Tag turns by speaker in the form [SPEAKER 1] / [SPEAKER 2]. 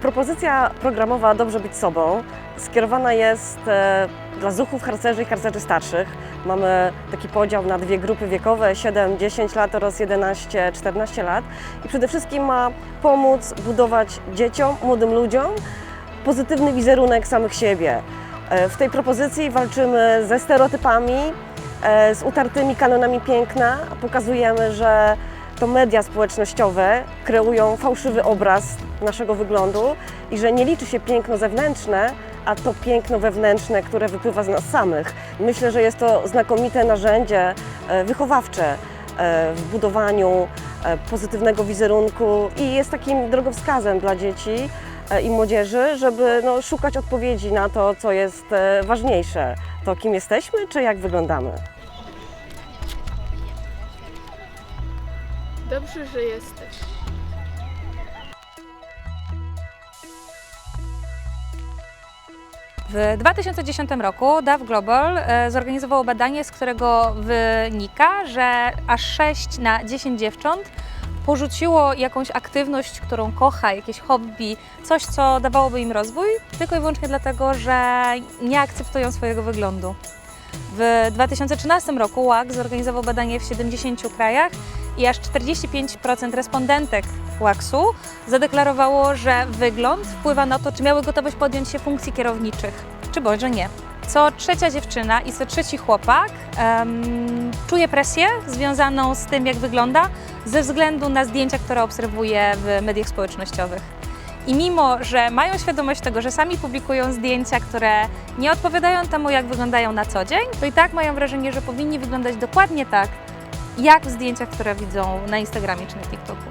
[SPEAKER 1] Propozycja programowa Dobrze być sobą skierowana jest e, dla zuchów, harcerzy i harcerzy starszych. Mamy taki podział na dwie grupy wiekowe 7-10 lat oraz 11-14 lat i przede wszystkim ma pomóc budować dzieciom, młodym ludziom pozytywny wizerunek samych siebie. E, W tej propozycji walczymy ze stereotypami, e, z utartymi kanonami piękna. Pokazujemy, że to media społecznościowe kreują fałszywy obraz naszego wyglądu i że nie liczy się piękno zewnętrzne, a to piękno wewnętrzne, które wypływa z nas samych. Myślę, że jest to znakomite narzędzie e, wychowawcze e, w budowaniu e, pozytywnego wizerunku i jest takim drogowskazem dla dzieci i młodzieży, żeby no, szukać odpowiedzi na to, co jest ważniejsze. To kim jesteśmy, czy jak wyglądamy.
[SPEAKER 2] Dobrze, że jesteś.
[SPEAKER 3] W 2010 roku DAW Global e, zorganizowało badanie, z którego wynika, że aż 6 na 10 dziewcząt porzuciło jakąś aktywność, którą kocha, jakieś hobby, coś, co dawałoby im rozwój, tylko i wyłącznie dlatego, że nie akceptują swojego wyglądu. W 2013 roku WAG zorganizował badanie w 70 krajach i aż 45% respondentek WAX-u zadeklarowało, że wygląd wpływa na to, czy miały gotowość podjąć się funkcji kierowniczych, czy bądź nie. Co trzecia dziewczyna i co trzeci chłopak em, czuje presję związaną z tym, jak wygląda, ze względu na zdjęcia, które obserwuje w mediach społecznościowych. I mimo, że mają świadomość tego, że sami publikują zdjęcia, które nie odpowiadają temu, jak wyglądają na co dzień, to i tak mają wrażenie, że powinni wyglądać dokładnie tak, jak w zdjęciach, które widzą na Instagramie czy na TikToku.